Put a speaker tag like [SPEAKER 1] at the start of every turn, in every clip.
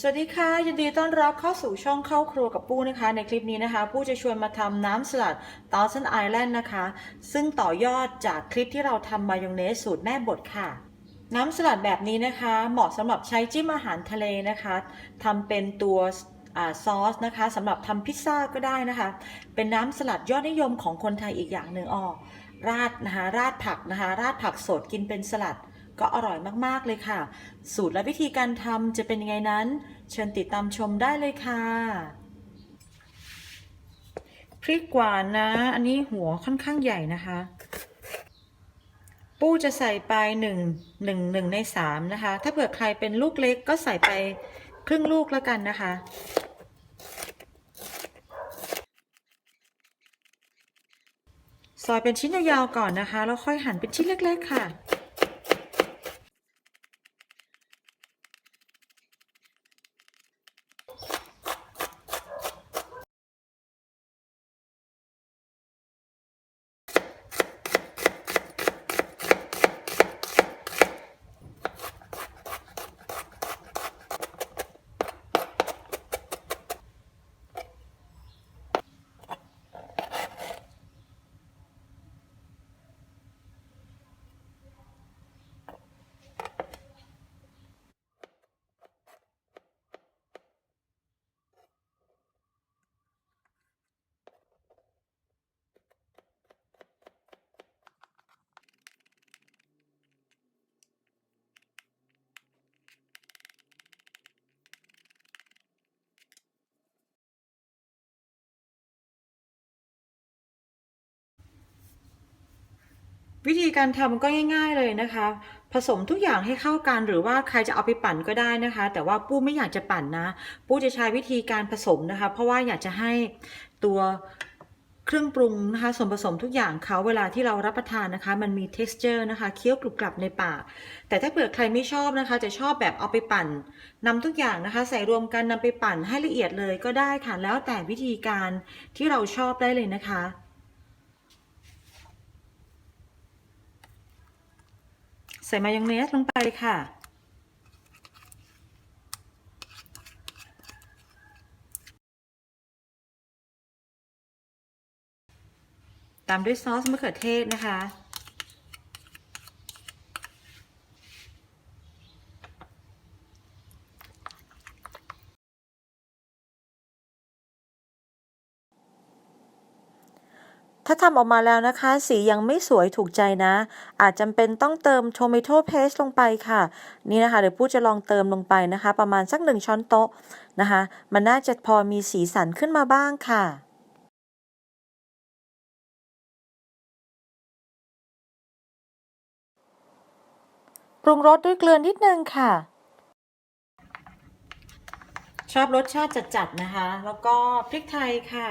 [SPEAKER 1] สวัสดีค่ะ ยินดีต้อนรับเข้าสู่ช่องเข้าครัวกับปู้นะคะ ในคลิปนี้นะคะ ปู้จะชวนมาทำน้ำสลัด Thousand Island นะคะ ซึ่งต่อยอดจากคลิปที่เราทำมายองเนสสูตรแม่บดค่ะ น้ำสลัดแบบนี้นะคะ เหมาะสำหรับใช้จิ้มอาหารทะเลนะคะทำเป็นตัวอซอสนะคะสำหรับทำพิซซ่าก็ได้นะคะ เป็นน้ำสลัดยอดนิยมของคนไทยอีกอย่างหนึ่งอ้อราดนะคะราดผักนะคะราดผักสดกินเป็นสลัด ก็อร่อยมากๆเลยค่ะ สูตรและวิธีการทำจะเป็นยังไงนั้น เชิญติดตามชมได้เลยค่ะ พริกหวานนะ อันนี้หัวค่อนข้างใหญ่นะคะ ปู้จะใส่ไปหนึ่งหนึ่งหนึ่งในสามนะคะ ถ้าเผื่อใครเป็นลูกเล็กก็ใส่ไปครึ่งลูกแล้วกันนะคะซอยเป็นชิ้นยาวๆก่อนนะคะ แล้วค่อยหั่นเป็นชิ้นเล็ก ๆ ค่ะ วิธีการทำก็ง่าย ๆเลยนะคะ ผสมทุกอย่างให้เข้ากันหรือว่าใครจะเอาไปปั่นก็ได้นะคะ แต่ว่าปู้ไม่อยากจะปั่นนะปู้จะใช้วิธีการผสมนะคะ เพราะว่าอยากจะให้ตัวเครื่องปรุงนะคะส่วนผสมทุกอย่างเขาเวลาที่เรารับประทานนะคะ มันมี texture นะคะเคี้ยวกรุบกรับในปาก แต่ถ้าเผื่อใครไม่ชอบนะคะ จะชอบแบบเอาไปปั่นนำทุกอย่างนะคะ ใส่รวมกันนำไปปั่นให้ละเอียดเลยก็ได้ค่ะแล้วแต่วิธีการที่เราชอบได้เลยนะคะ ใส่มายองเนสลงไปค่ะ ตามด้วยซอสมะเขือเทศนะคะ ถ้าทำออกมาแล้วนะคะ สียังไม่สวยถูกใจนะ อาจจำเป็นต้องเติมโทเมโตเพสลงไปค่ะ นี่นะคะ เดี๋ยวพูดจะลองเติมลงไปนะคะ ประมาณสักหนึ่งช้อนโต๊ะนะคะ มันน่าจะพอมีสีสันขึ้นมาบ้างค่ะปรุงรสด้วยเกลือนิดนึงค่ะ ชอบรสชาติจัดๆนะคะ แล้วก็พริกไทยค่ะ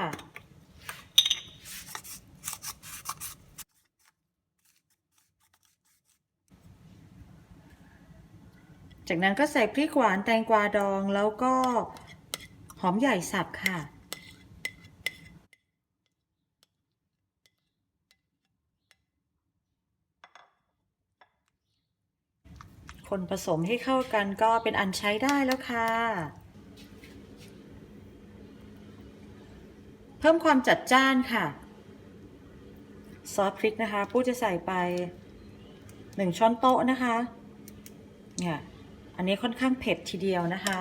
[SPEAKER 1] จากนั้นก็ใส่พริกหวานแตงกวาดองแล้วก็หอมใหญ่สับค่ะ คนผสมให้เข้ากันก็เป็นอันใช้ได้แล้วค่ะ เพิ่มความจัดจ้านค่ะ ซอสพริกนะคะปู้จะใส่ไปหนึ่งช้อนโต๊ะนะคะ เนี่ย อันนี้ค่อนข้างเผ็ดทีเดียวนะคะ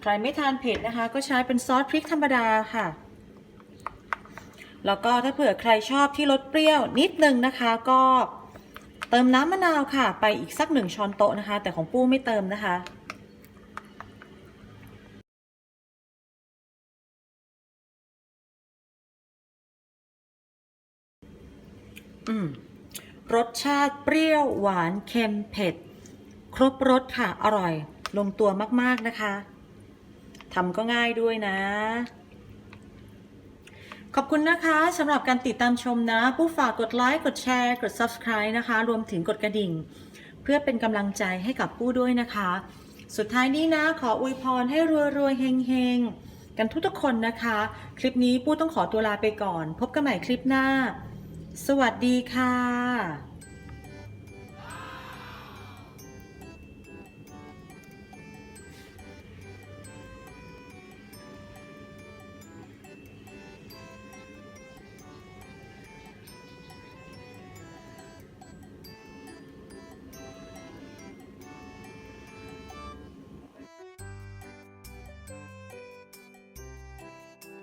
[SPEAKER 1] ใครไม่ทานเผ็ดนะคะ ก็ใช้เป็นซอสพริกธรรมดาค่ะ แล้วก็ถ้าเผื่อใครชอบที่รสเปรี้ยวนิดนึงนะคะ ก็เติมน้ำมะนาวค่ะ ไปอีกสักหนึ่งช้อนโต๊ะนะคะ แต่ของปู้ไม่เติมนะคะรสชาติเปรี้ยวหวานเค็มเผ็ด ครบรสค่ะ อร่อย ลงตัวมากๆนะคะทำก็ง่ายด้วยนะ ขอบคุณนะคะสำหรับการติดตามชมนะ ผู้ฝากกดไลค์ กดแชร์ กด Subscribe นะคะ รวมถึงกดกระดิ่ง เพื่อเป็นกำลังใจให้กับผู้ด้วยนะคะ สุดท้ายนี้นะ ขออวยพรให้รวยๆเฮงๆ กันทุกๆคนนะคะ คลิปนี้ปู้ต้องขอตัวลาไปก่อน พบกันใหม่คลิปหน้า สวัสดีค่ะ